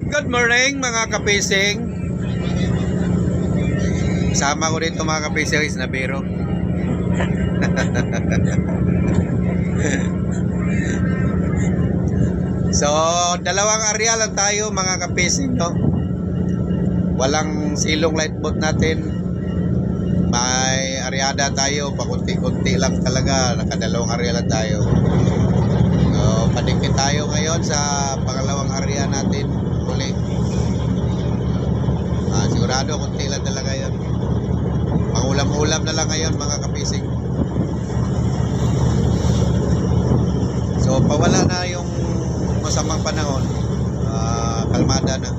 Good morning mga kapising. Sama ko dito mga kapising is na biro. so, dalawang area lang tayo mga kapising, no? Walang silong light boat natin. May areada tayo, pakunti-kunti lang talaga. Nakadalawang area lang tayo. So, padikit tayo ngayon sa pangalawang area natin uli. Ah, sigurado kunti lang talaga yun. Pangulam-ulam na lang ngayon mga kapising. So, pawala na yung masamang panahon. Ah, kalmada na.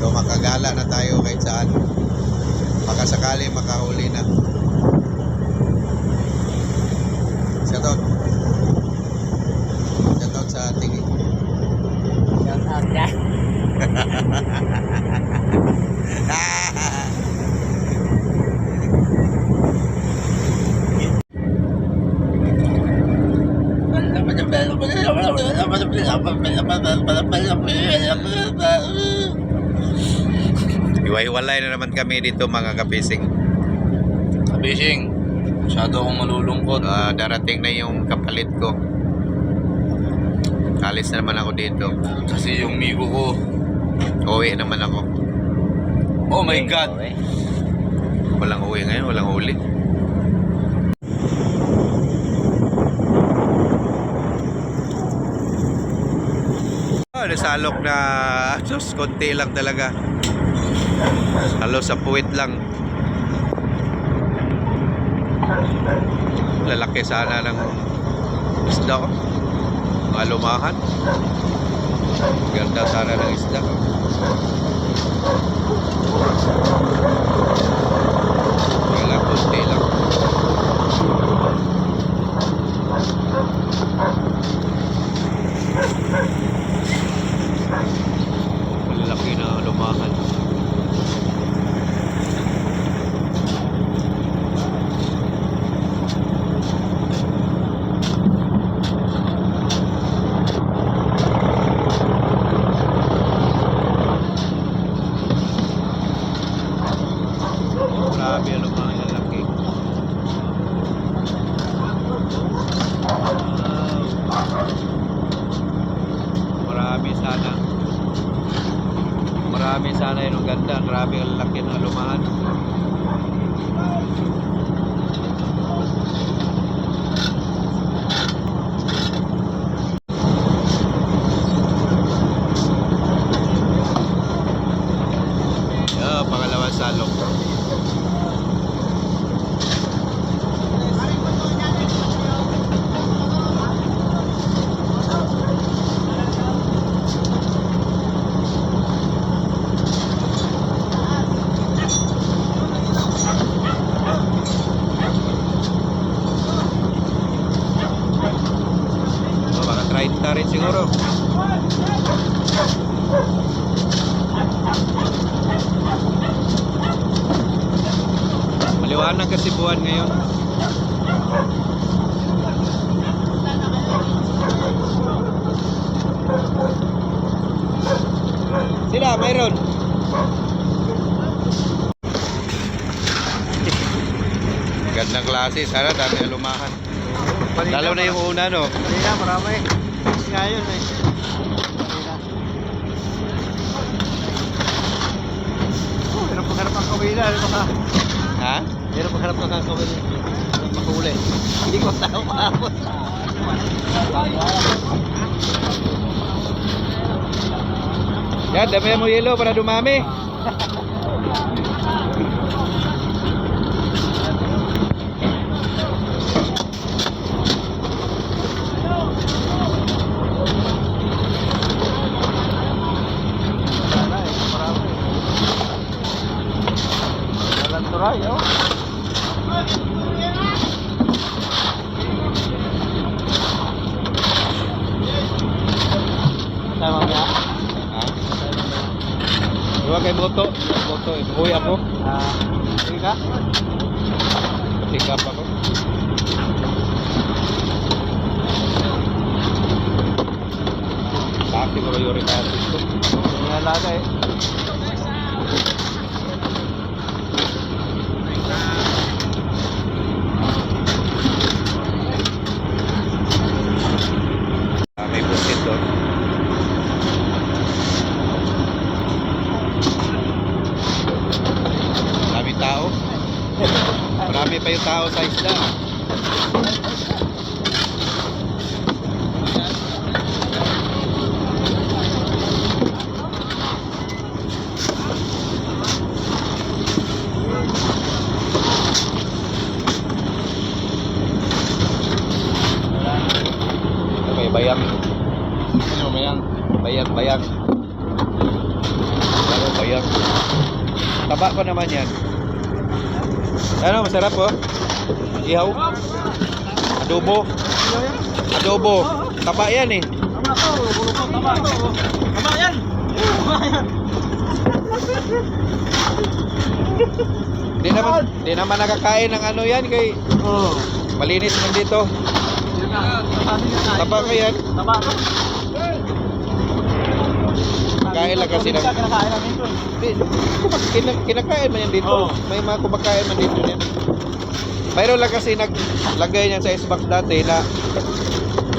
So, makagala na tayo kahit saan. Baka sakali makahuli na. Shoutout. Shoutout sa tingin. Shout out dyan. Iwa-iwalay na naman kami dito mga kapising. Kabising, masyado akong malulungkot. Ah, darating na yung kapalit ko. Alis na naman ako dito. Kasi yung migo ko, Uwi naman ako. oh my God! Walang uwi ngayon, walang huli. Oh, nasalok na sus, konti lang talaga. Halos sa puwit lang. Lalaki sana ng isda ko. Mga lumahan. Ganda sana ng isda. Wala, konti lang. Malalaki na lumahan. Grabe ang lumahan lalaki. Marami sana. Marami sana yung ganda. Grabe ang laki ng lumahan. Ah, pangalawang salok. Oh, baka 30 rin siguro. Maliwanag kasi buwan ngayon. Sila, mayroon. Gandang klase. Sana dami lumahan. Lalo na yung una, no? Kanina marami. Ngayon eh. Oh, hirap magharap ang kawila. Hirap ka. Ha? Hirap magharap ang kawila. Hirap makahuli. Hindi ko tao maabot. Yan, dami mo yelo para dumami. Wala eh. Marami. Walang turay oh. Tama niya? Ha? Diba kay Boto? Boto, uwi ako. Ah, sige ka? Tingkap ako. Bakit ko yung retarded ko? Nalaga eh. Ah, may busit doon. Marami tao. Marami pa yung tao sa isla. May bayang. Ano ba yan? Bayang, bayang. Ano, bayang. Taba pa naman yan. Ano, masarap oh. Ihaw. Adobo. Adobo. Taba yan eh. Tama to, tama to. Tama yan! Tama yan! Di naman, di naman nakakain ng ano yan kay Oo. malinis man dito. Taba ka yan. Tama to. Kain lang kasi ng... Kinakain namin to eh. Kinakain man yan dito. Oo. May mga kumakain man dito yan. Mayroon lang kasi naglagay niyan sa isbak dati na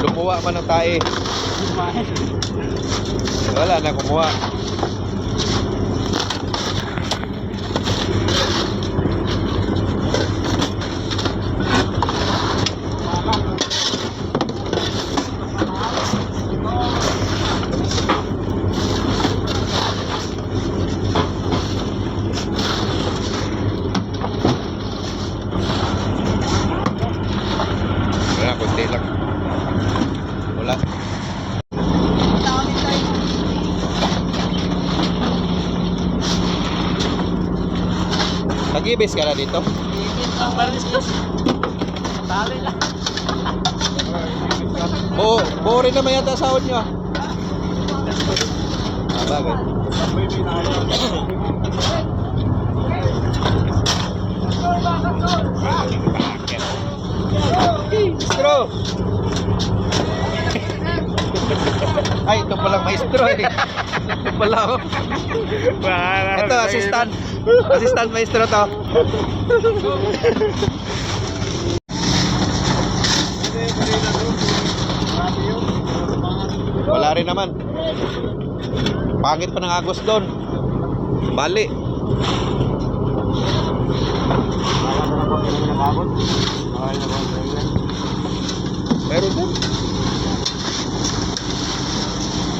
lumuwa man ng tae. Wala na kumuha. Wala, kunti lang. Wala. Nag-ibis ka na dito? Ang baristos. Tali lang. Oo, buo rin naman yata sahod nyo ah. Ah, bagay. Maestro! Ay, ito palang maestro eh. Ito pala oh. Ito, assistant. Assistant maestro to. Wala rin naman. Pangit pa ng agos doon. Bali. Meron din.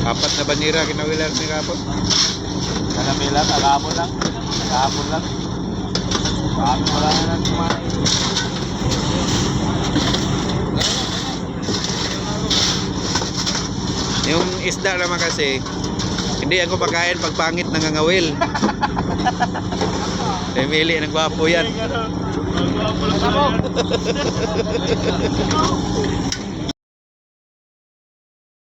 Apat na banira kinawilan ni kapon. Kalamila, tagapon lang. Tagapon lang. Kami wala na nang kumain. Yung isda naman kasi, hindi ako pagkain pag pangit nangangawil. Emily, nagwapo yan. Ano? Ang gwapo lang.